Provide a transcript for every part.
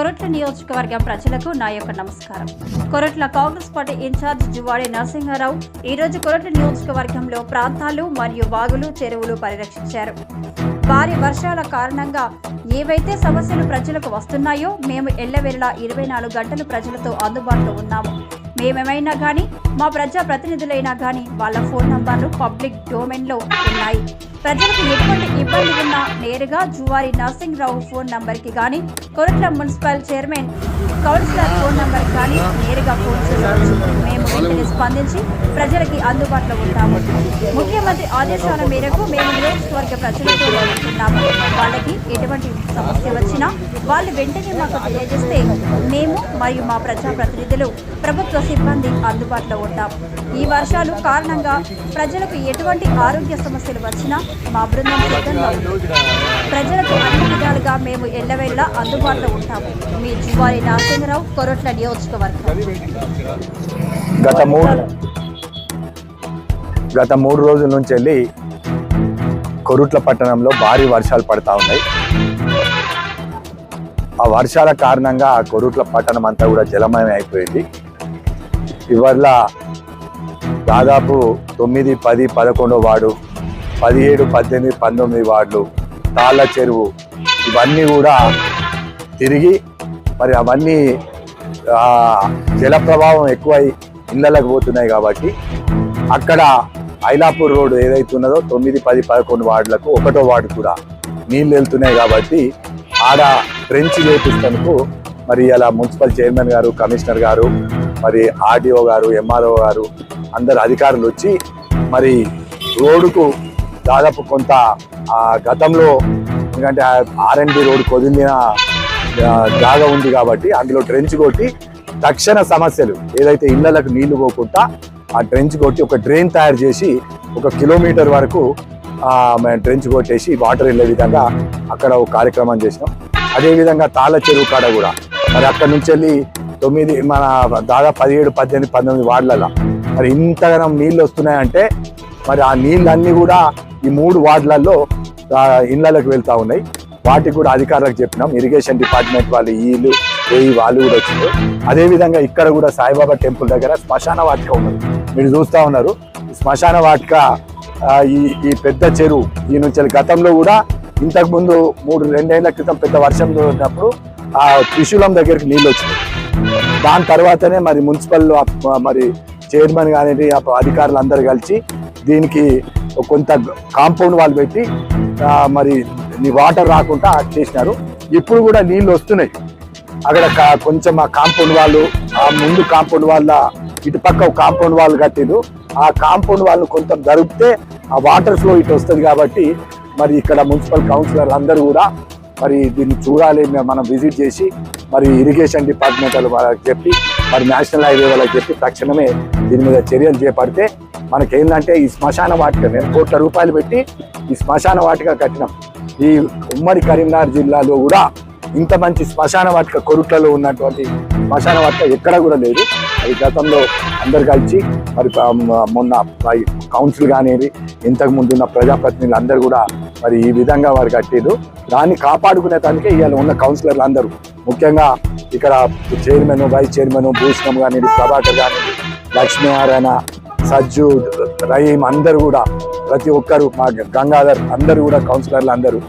కొరట్ల నియోజకవర్గం ప్రజలకు నా యొక్క నమస్కారం. కొరట్ల కాంగ్రెస్ పార్టీ ఇన్ఛార్జ్ జువాడి నరసింహారావు ఈ రోజు కొరట్ల నియోజకవర్గంలో ప్రాంతాలు మరియు వాగులు చెరువులు పరిరక్షించారు. భారీ వర్షాల కారణంగా ఏవైతే సమస్యలు ప్రజలకు వస్తున్నాయో మేము ఎల్లవెల్లా ఇరవై నాలుగు గంటలు ప్రజలతో అందుబాటులో ఉన్నాము. మేమేమైనా కానీ మా ప్రజా ప్రతినిధులైనా కానీ వాళ్ళ ఫోన్ నంబర్లు పబ్లిక్ డొమైన్లో ఉన్నాయి. ప్రజలకు ఎటువంటి ఇబ్బంది ఉన్నా నేరుగా జువారి నర్సింగ్రావు ఫోన్ నంబర్కి కానీ Koratla municipal chairman councillor phone number కానీ నేరుగా ఫోన్ చేయవచ్చు. మేము వెంటనే స్పందించి ప్రజలకి అందుబాటులో ఉంటాము. ముఖ్యమంత్రి ఆదేశాల మేరకు మేము నియోజకవర్గ ప్రజలతో ఉంటున్నాము. వాళ్ళకి ఎటువంటి సమస్య వచ్చినా వాళ్ళు వెంటనే మాకు తెలియజేస్తే మేము మరియు మా ప్రజాప్రతినిధులు ప్రభుత్వ సిబ్బంది అందుబాటులో ఉంటాం. ఈ వర్షాలు కారణంగా ప్రజలకు ఎటువంటి ఆరోగ్య సమస్యలు వచ్చినా మా బృందం సిద్ధంగా ప్రజలకు అన్ని విధాలుగా మేము ఎల్లవేళ అందుబాటులో ఉంటాము. మీ జువారి నరసింహరావు కొరట్ల నియోజకవర్గం. గత మూడు గత మూడు రోజుల నుంచి వెళ్ళి కొరుట్ల పట్టణంలో భారీ వర్షాలు పడతా ఉన్నాయి. ఆ వర్షాల కారణంగా ఆ కొరుట్ల పట్టణం అంతా కూడా జలమయం అయిపోయింది. ఇవల్ల దాదాపు తొమ్మిది పది పదకొండో వార్డు పదిహేడు పద్దెనిమిది పంతొమ్మిది వార్డులు తాళ్ళ చెరువు ఇవన్నీ కూడా తిరిగి మరి అవన్నీ జల ప్రభావం ఎక్కువై ఇళ్ళలకు పోతున్నాయి కాబట్టి అక్కడ ఐలాపూర్ రోడ్ ఏదైతే ఉన్నదో తొమ్మిది పది పదకొండు వార్డులకు ఒకటో వార్డు కూడా నీళ్ళు వెళ్తున్నాయి కాబట్టి ఆడ ట్రెంచ్ చేపిస్తానికి మరి అలా మున్సిపల్ చైర్మన్ గారు కమిషనర్ గారు మరి ఆర్డీఓ గారు ఎంఆర్ఓ గారు అందరు అధికారులు వచ్చి మరి రోడ్డుకు దాదాపు కొంత గతంలో ఎందుకంటే ఆర్ రోడ్డు బి కొదిలిన జాగా ఉంది కాబట్టి అందులో ట్రెంచ్ కొట్టి తక్షణ సమస్యలు ఏదైతే ఇళ్ళకు నీళ్ళు పోకుండా ఆ ట్రెంచ్ కొట్టి ఒక డ్రైన్ తయారు చేసి ఒక కిలోమీటర్ వరకు మేము ట్రెంచ్ కొట్టేసి వాటర్ వెళ్ళే విధంగా అక్కడ ఒక కార్యక్రమం చేసినాం. అదేవిధంగా తాళ్ళ చెరువు కాడ కూడా. మరి అక్కడ నుంచి వెళ్ళి తొమ్మిది మన దాదాపు పదిహేడు పద్దెనిమిది పంతొమ్మిది వార్డులలో మరి ఇంతగానం నీళ్ళు వస్తున్నాయంటే మరి ఆ నీళ్ళన్నీ కూడా ఈ మూడు వార్డులలో ఆ, ఇళ్ళకి ఉన్నాయి. వాటికి కూడా అధికారులకు చెప్పినాం. ఇరిగేషన్ డిపార్ట్మెంట్ వాళ్ళు వీళ్ళు ఏఈ వాళ్ళు కూడా వచ్చారు అదేవిధంగా ఇక్కడ కూడా సాయిబాబా టెంపుల్ దగ్గర శ్మశాన వాటిక ఉన్నది. మీరు చూస్తా ఉన్నారు. శ్మశాన వాటిక ఈ ఈ పెద్ద చెరువు ఈ నుంచి గతంలో కూడా ఇంతకు ముందు మూడు రెండేళ్ళ క్రితం పెద్ద వర్షం ఉన్నప్పుడు ఆ త్రిశూలం దగ్గరికి నీళ్ళు వచ్చినాయి. దాని తర్వాతనే మరి మున్సిపల్ మరి చైర్మన్ కానీ అధికారులు అందరు కలిసి దీనికి కొంత కాంపౌండ్ వాళ్ళు పెట్టి మరి నీ వాటర్ రాకుండా చేసినారు. ఇప్పుడు కూడా నీళ్ళు వస్తున్నాయి. అక్కడ కొంచెం ఆ కాంపౌండ్ వాళ్ళు ఆ ముందు కాంపౌండ్ వాళ్ళ ఇటుపక్క కాంపౌండ్ వాళ్ళు కట్టిరు ఆ కాంపౌండ్ వాళ్ళు కొంత జరిపితే ఆ వాటర్ ఫ్లో ఇటు వస్తుంది కాబట్టి మరి ఇక్కడ మున్సిపల్ కౌన్సిలర్ అందరూ కూడా మరి దీన్ని చూడాలి మనం విజిట్ చేసి మరి ఇరిగేషన్ డిపార్ట్మెంట్ వాళ్ళకి చెప్పి మరి నేషనల్ హైవే వాళ్ళకి చెప్పి తక్షణమే దీని మీద చర్యలు చేపడితే మనకేంటంటే ఈ శ్మశాన వాటిక నేను కోట్ల రూపాయలు పెట్టి ఈ శ్మశాన వాటిక కట్టినాం. ఈ ఉమ్మడి కరీంనగర్ జిల్లాలో కూడా ఇంత మంచి శ్మశాన వాటిక కొరుట్లలో ఉన్నటువంటి శ్మశాన వాటిక ఎక్కడ కూడా లేదు. అది గతంలో అందరు కలిసి మరి మొన్న కౌన్సిల్ కానీ ఇంతకు ముందు ఉన్న ప్రజాప్రతినిధులు అందరూ కూడా మరి ఈ విధంగా వారు కట్టారు దాన్ని కాపాడుకునే దానికే ఇవాళ ఉన్న కౌన్సిలర్లు అందరూ. ముఖ్యంగా ఇక్కడ చైర్మన్ వైస్ చైర్మన్ భూషణం కానీ ప్రభాకర్ కానీ లక్ష్మీనారాయణ సజ్జు రహీం అందరూ కూడా ప్రతి ఒక్కరు మా గంగాధర్ అందరూ కూడా కౌన్సిలర్లు అందరూ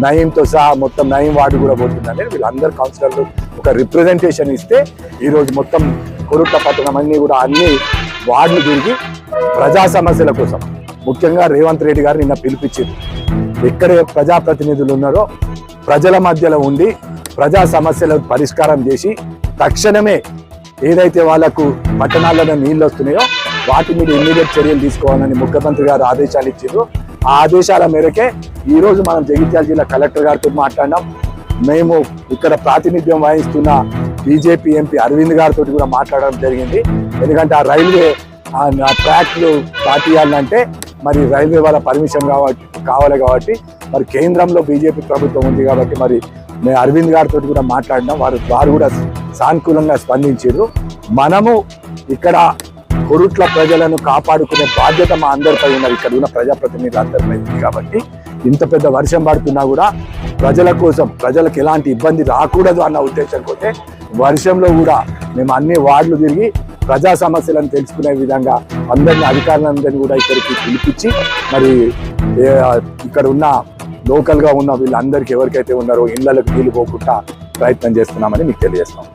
నయీంతో సహా మొత్తం నయీం వార్డు కూడా పోతుందంటే వీళ్ళందరూ కౌన్సిలర్లు ఒక రిప్రజెంటేషన్ ఇస్తే ఈరోజు మొత్తం కొరుట్ల పట్టణం అన్ని కూడా అన్ని వార్డులు తిరిగి ప్రజా సమస్యల కోసం ముఖ్యంగా రేవంత్ రెడ్డి గారు నిన్న పిలిపించారు ఎక్కడ ప్రజాప్రతినిధులు ఉన్నారో ప్రజల మధ్యలో ఉండి ప్రజా సమస్యలకు పరిష్కారం చేసి తక్షణమే ఏదైతే వాళ్ళకు పట్టణాలలో నీళ్ళు వస్తున్నాయో వాటి మీద ఇమ్మీడియట్ చర్యలు తీసుకోవాలని ముఖ్యమంత్రి గారు ఆదేశాలు ఇచ్చారు. ఆ ఆదేశాల మేరకే ఈ రోజు మనం జగిత్యాల జిల్లా కలెక్టర్ గారితో మాట్లాడినాం. మేము ఇక్కడ ప్రాతినిధ్యం వహిస్తున్న బీజేపీ ఎంపీ అరవింద్ గారితో కూడా మాట్లాడడం జరిగింది. ఎందుకంటే ఆ రైల్వే ఆ ట్రాక్లు దాటియాలంటే మరి రైల్వే వాళ్ళ పర్మిషన్ కాబట్టి కావాలి కాబట్టి మరి కేంద్రంలో బీజేపీ ప్రభుత్వం ఉంది కాబట్టి మరి మేము అరవింద్ గారితో కూడా మాట్లాడినాం. వారు వారు కూడా సానుకూలంగా స్పందించారు. మనము ఇక్కడ కొరుట్ల ప్రజలను కాపాడుకునే బాధ్యత మా అందరిపై ఉన్నది. ఇక్కడ ఉన్న ప్రజాప్రతినిధులు అందరిపై ఉంది కాబట్టి ఇంత పెద్ద వర్షం పడుతున్నా కూడా ప్రజల కోసం ప్రజలకు ఎలాంటి ఇబ్బంది రాకూడదు అన్న ఉద్దేశంతో వర్షంలో కూడా మేము అన్ని వార్డులు తిరిగి ప్రజా సమస్యలను తెలుసుకునే విధంగా అందరిని అధికారులందరినీ కూడా ఇక్కడికి పిలిపించి మరి ఇక్కడ ఉన్న లోకల్గా ఉన్న వీళ్ళందరికీ ఎవరికైతే ఉన్నారో ఇళ్ళకు నీళ్ళు పోకుండా ప్రయత్నం చేస్తున్నామని మీకు తెలియజేస్తాం.